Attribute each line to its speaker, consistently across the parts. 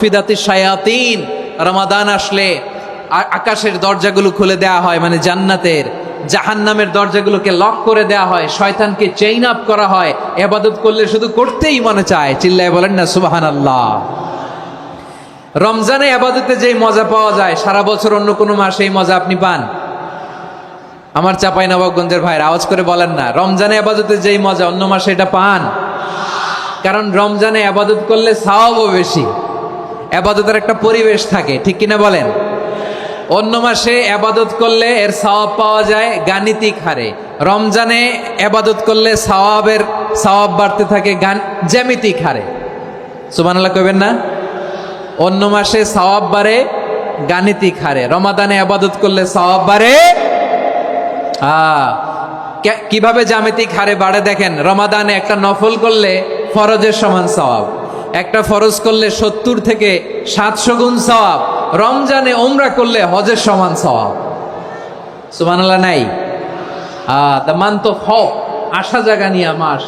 Speaker 1: ফিদাতি শায়াতিন। রমাদান আসলে আকাশের দরজাগুলো খুলে দেওয়া হয় মানে জান্নাতের। জাহান্নামের দরজাগুলোকে লক করে দেওয়া হয়, শয়তানকে চেইন আপ করা হয়। এবাদত করলে শুধু করতেই মনে চায়, চিল্লায় বলেন না সুবাহান আল্লাহ রমজানে আবাদতে যেই মজা পাওয়া যায়, সারা বছর অন্য কোনো মাসে এই মজা আপনি পান। আমার চাপাই নবাবগঞ্জের ভাইয়ের, আওয়াজ করে বলেন না, রমজানে আবাদতে যেই মজা, অন্য মাসে এটা পান। কারণ রমজানে আবাদত করলে সাওয়াবও বেশি। আবাদতের একটা পরিবেশ থাকে, ঠিক কিনা বলেন? অন্য মাসে আবাদত করলে এর সওয়াব পাওয়া যায় গাণিতিক হারে। রমজানে আবাদত করলে সওয়াবের সওয়াব বাড়তে থাকে গান, জ্যামিতিক হারে। সুবহানাল্লাহ কইবেন না? অন্য মাসে সওয়াব বাড়ে গাণিতিক হারে। রমাদানে আবাদত করলে সওয়াব বাড়ে কে- কীভাবে জ্যামিতিক হারে বাড়ে দেখেন, রমাদানে একটা নফল করলে ফরজের সমান সওয়াব। একটা ফরজ করলে সত্তর থেকে সাতশো গুণ সওয়াব, রমজানে ওমরা করলে হজের সমান সওয়াব। সুবহানাল্লাহ, নাই? দ্য মান্থ অফ হোপ আশা জাগানিয়া মাস।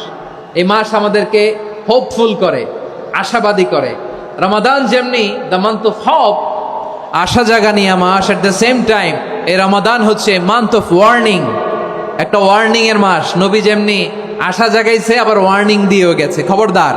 Speaker 1: এই মাস আমাদেরকে হোপফুল করে, আশাবাদী করে। রমাদান যেমনি দ্য মান্থ অফ হোপ আশা জাগানিয়া মাস এট দ্য সেম টাইম এই রমাদান হচ্ছে মান্থ অফ ওয়ার্নিং একটা ওয়ার্নিং এর মাস। নবী যেমনি আশা জাগাইছে, আবার ওয়ার্নিং দিয়েও গেছে। খবরদার।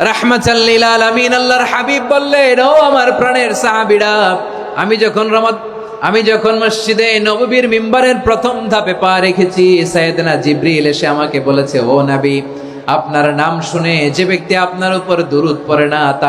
Speaker 1: রাহমাতাল্লিল আলামিন, আল্লাহর হাবিব বললেন, ও আমার প্রাণের সাহাবীরা, আমি যখন রমাদ, আমি যখন মসজিদে নববীর মিম্বারের প্রথম ধাপে পা রেখেছি, সাইয়েদনা জিব্রিল এসে আমাকে বলেছে, ও নাবি, আপনার নাম শুনে যে ব্যক্তি আপনার উপর দুরুদ পড়ে না, তার